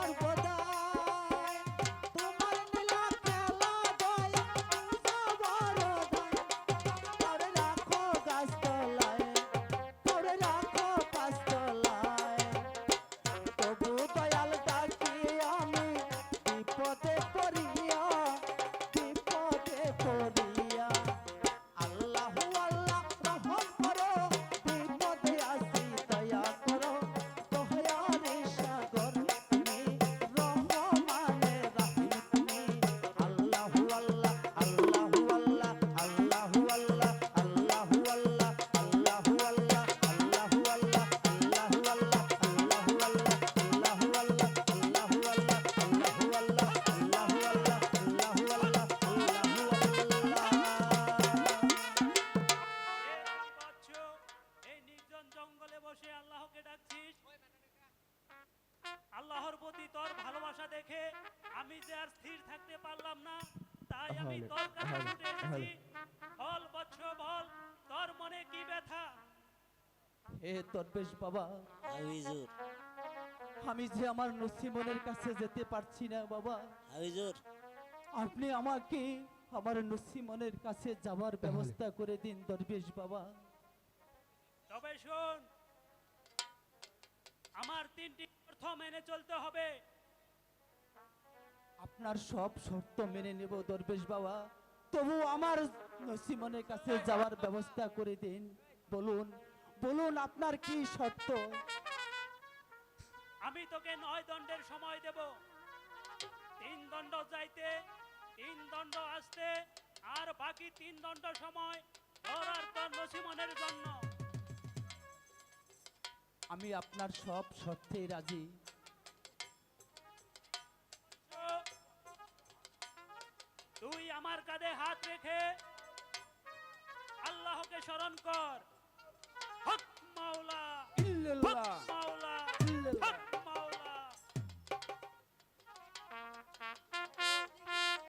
সর্বদা জঙ্গলে বসে আল্লাহকে ডাকছিস? আল্লাহর প্রতি তোর ভালোবাসা দেখে আমি যে আর স্থির থাকতে পারলাম না তাই আমি তোর কাছে ছুটে এসেছি। বল বৎস বল তোর মনে কি ব্যথা? হে তোর বেশ বাবা। হুজুর আমি যে আমার নসিমনের কাছে যেতে পারছি না বাবা। হুজুর আপনি আমাকে আমার নসিমনের কাছে যাওয়ার ব্যবস্থা করে দিন দরবেশ বাবা। তবে শোন আমার তিনটি অর্থ মেনে চলতে হবে। আপনার সব শর্ত মেনে নেব দরবেশ বাবা। তবু আমার নসিমনের কাছে যাওয়ার ব্যবস্থা করে দিন। বলুন বলুন আপনার কি শর্ত? আমি তোকে নয় দণ্ডের সময় দেব। তিন দণ্ড যাইতে তিন দণ্ড আসতে আর বাকি তিন দণ্ড সময় তোর আর তোর নসিমনের জন্য। আমি আপনার সব শর্তে রাজি। তুই আমার কাঁধে হাত রেখে আল্লাহকে স্মরণ কর। হক মাওলা হক মাওলা।